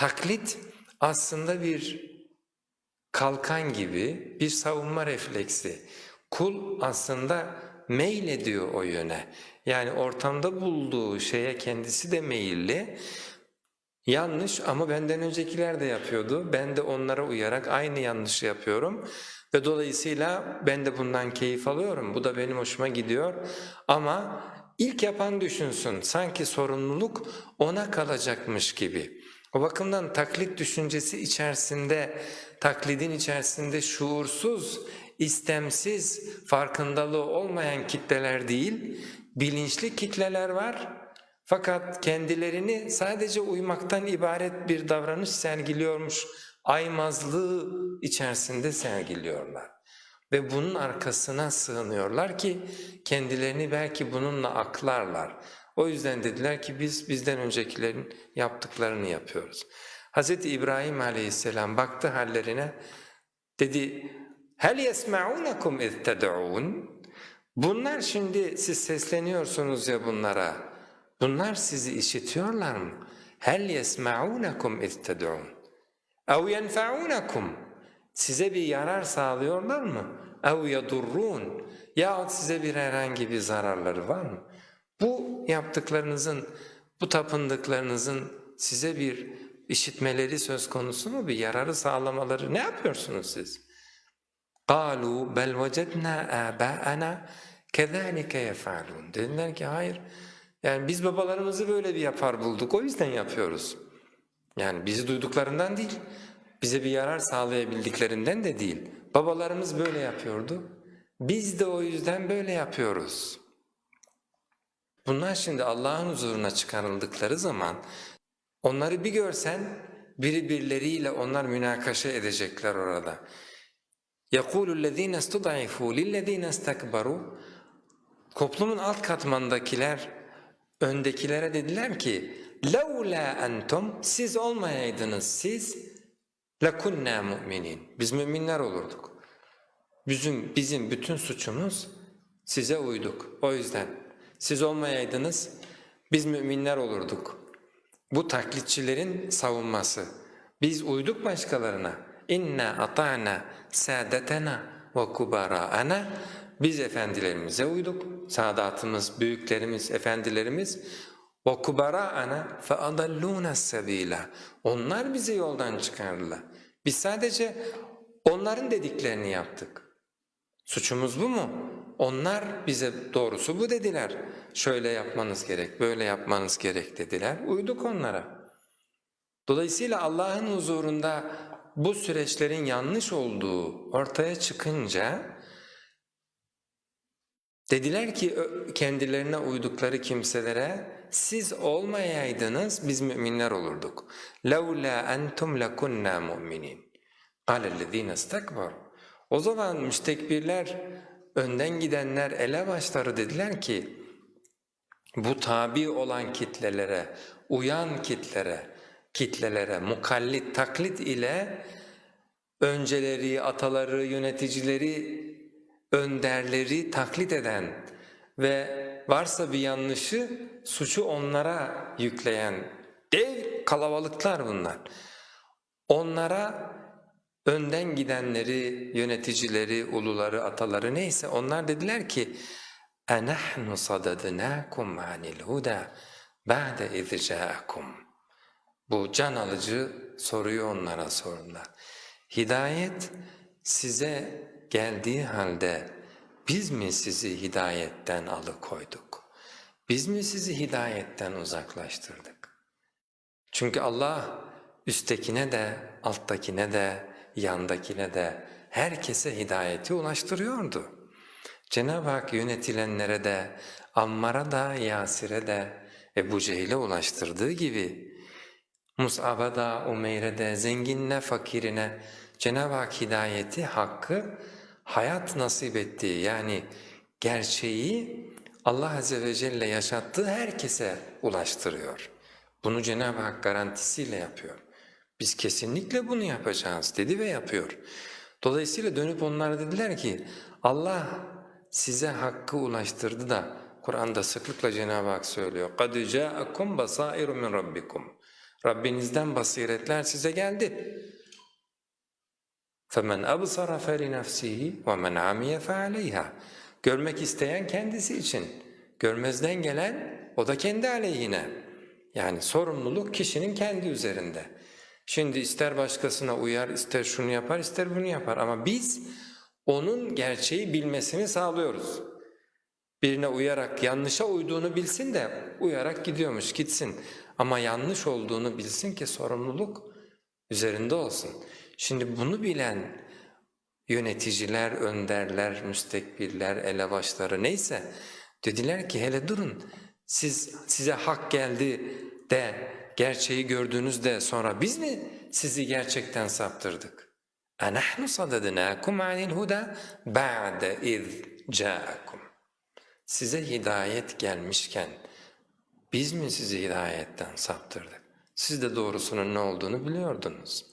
Taklit aslında bir kalkan gibi bir savunma refleksi. Kul aslında meylediyor o yöne. Yani ortamda bulduğu şeye kendisi de meyilli. Yanlış ama benden öncekiler de yapıyordu. Ben de onlara uyarak aynı yanlışı yapıyorum. Ve dolayısıyla ben de bundan keyif alıyorum. Bu da benim hoşuma gidiyor. Ama ilk yapan düşünsün. Sanki sorumluluk ona kalacakmış gibi. O bakımdan taklit düşüncesi içerisinde, taklidin içerisinde şuursuz, istemsiz, farkındalığı olmayan kitleler değil, bilinçli kitleler var. Fakat kendilerini sadece uymaktan ibaret bir davranış sergiliyormuş, aymazlığı içerisinde sergiliyorlar. Ve bunun arkasına sığınıyorlar ki kendilerini belki bununla aklarlar. O yüzden dediler ki biz bizden öncekilerin yaptıklarını yapıyoruz. Hz. İbrahim aleyhisselam baktı hallerine dedi hel yesma'unakum iz ted'un Bunlar şimdi siz sesleniyorsunuz ya bunlara. Bunlar sizi işitiyorlar mı? Hel yesma'unakum iz ted'un ev yenfa'unakum Size bir yarar sağlıyorlar mı? ev yedurrun yahut size bir herhangi bir zararları var mı? Bu yaptıklarınızın, bu tapındıklarınızın size bir işitmeleri söz konusu mu? Bir yararı sağlamaları ne yapıyorsunuz siz? قَالُوا بَلْ وَجَدْنَا آبَاءَنَا كَذَٰلِكَ يَفْعَلُونَ Dediler ki hayır, yani biz babalarımızı böyle bir yapar bulduk, o yüzden yapıyoruz. Yani bizi duyduklarından değil, bize bir yarar sağlayabildiklerinden de değil. Babalarımız böyle yapıyordu, biz de o yüzden böyle yapıyoruz. Bunlar şimdi Allah'ın huzuruna çıkarıldıkları zaman onları bir görsen birbirleriyle onlar münakaşa edecekler orada. يَقُولُ الَّذ۪ينَ اسْتُضَعِفُوا لِلَّذ۪ينَ اسْتَكْبَرُوا Toplumun alt katmandakiler öndekilere dediler ki لَوْلَا أَنْتُمْ Siz olmayaydınız siz لَكُنَّا مُؤْمِنِينَ Biz müminler olurduk. Bizim, bizim bütün suçumuz size uyduk. O yüzden siz olmayaydınız biz müminler olurduk. Bu taklitçilerin savunması. Biz uyduk başkalarına. İnna ata'na saadetena ve kubara'ana biz efendilerimize uyduk. Sadatımız, büyüklerimiz, efendilerimiz ve kubara'ana fe adalluna sabila. Onlar bizi yoldan çıkardılar. Biz sadece onların dediklerini yaptık. Suçumuz bu mu? Onlar bize doğrusu bu dediler. Şöyle yapmanız gerek, böyle yapmanız gerek dediler. Uyduk onlara. Dolayısıyla Allah'ın huzurunda bu süreçlerin yanlış olduğu ortaya çıkınca dediler ki kendilerine uydukları kimselere siz olmayaydınız biz müminler olurduk. لَوْلَا أَنْتُمْ لَكُنَّا مُؤْمِنِينَ قَالَ الَّذ۪ينَ اسْتَكْبَرُوا O zaman müstekbirler, önden gidenler, elebaşları dediler ki bu tabi olan kitlelere, uyan kitlere, kitlelere mukallit, taklit ile önceleri, ataları, yöneticileri, önderleri taklit eden ve varsa bir yanlışı suçu onlara yükleyen dev kalabalıklar bunlar. Onlara önden gidenleri, yöneticileri, uluları, ataları neyse onlar dediler ki اَنَحْنُ صَدَدْنَاكُمْ عَنِ الْهُدَى بَعْدَ اِذْ جَاءَكُمْ Bu can alıcı soruyu onlara sordular. Hidayet size geldiği halde biz mi sizi hidayetten alıkoyduk? Biz mi sizi hidayetten uzaklaştırdık? Çünkü Allah üsttekine de, alttakine de, yandakine de herkese hidayeti ulaştırıyordu. Cenab-ı Hak yönetilenlere de, Ammar'a da, Yasir'e de, Ebu Cehil'e ulaştırdığı gibi Mus'ab'a da, Umeyr'e de, zenginine, fakirine Cenab-ı Hak hidayeti, hakkı hayat nasip ettiği yani gerçeği Allah Azze ve Celle yaşattığı herkese ulaştırıyor. Bunu Cenab-ı Hak garantisiyle yapıyor. Biz kesinlikle bunu yapacağız dedi ve yapıyor. Dolayısıyla dönüp onlara dediler ki Allah size hakkı ulaştırdı da Kur'an'da sıklıkla Cenab-ı Hak söylüyor. قَدْ جَاءَكُمْ بَصَائِرُ مِنْ رَبِّكُمْ Rabbinizden basiretler size geldi. فَمَنْ أَبْصَرَ فَلِنَفْسِهِ وَمَنْ عَمِيَ فَعَلَيْهَا Görmek isteyen kendisi için, görmezden gelen o da kendi aleyhine. Yani sorumluluk kişinin kendi üzerinde. Şimdi ister başkasına uyar, ister şunu yapar, ister bunu yapar ama biz onun gerçeği bilmesini sağlıyoruz. Birine uyarak yanlışa uyduğunu bilsin de uyarak gidiyormuş gitsin. Ama yanlış olduğunu bilsin ki sorumluluk üzerinde olsun. Şimdi bunu bilen yöneticiler, önderler, müstekbirler, elebaşları neyse dediler ki hele durun siz size hak geldi de gerçeği gördüğünüzde sonra biz mi sizi gerçekten saptırdık? اَنَحْنُ صَدَدْنَاكُمْ عَنِ الْهُدَى بَعْدَ اِذْ جَاءَكُمْ Size hidayet gelmişken biz mi sizi hidayetten saptırdık? Siz de doğrusunun ne olduğunu biliyordunuz.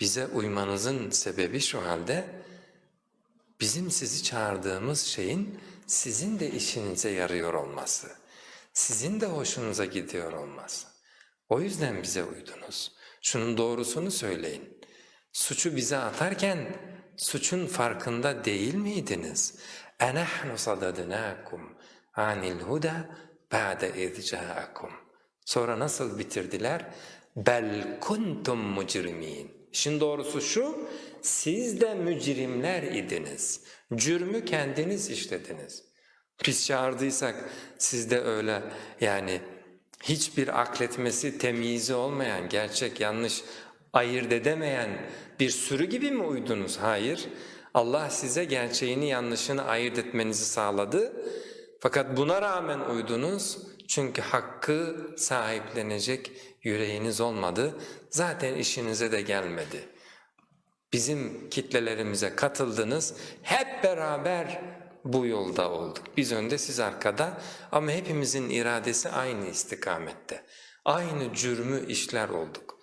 Bize uymanızın sebebi şu halde bizim sizi çağırdığımız şeyin sizin de işinize yarıyor olması, sizin de hoşunuza gidiyor olması. O yüzden bize uydunuz. Şunun doğrusunu söyleyin. Suçu bize atarken suçun farkında değil miydiniz? اَنَحْنُ صَدَدْنَاكُمْ عَنِ الْهُدَى بَعْدَ اِذْ جَاءَكُمْ Sonra nasıl bitirdiler? بَلْ كُنْتُمْ مُجْرِم۪ينَ Şimdi doğrusu şu, siz de mücrimler idiniz. Cürmü kendiniz işlediniz. Biz çağırdıysak siz de öyle yani hiçbir akletmesi, temyizi olmayan, gerçek yanlış ayırt edemeyen bir sürü gibi mi uydunuz? Hayır. Allah size gerçeğini yanlışını ayırt etmenizi sağladı. Fakat buna rağmen uydunuz çünkü hakkı sahiplenecek yüreğiniz olmadı. Zaten işinize de gelmedi. Bizim kitlelerimize katıldınız. Hep beraber bu yolda olduk. Biz önde siz arkada ama hepimizin iradesi aynı istikamette. Aynı cürmü işler olduk.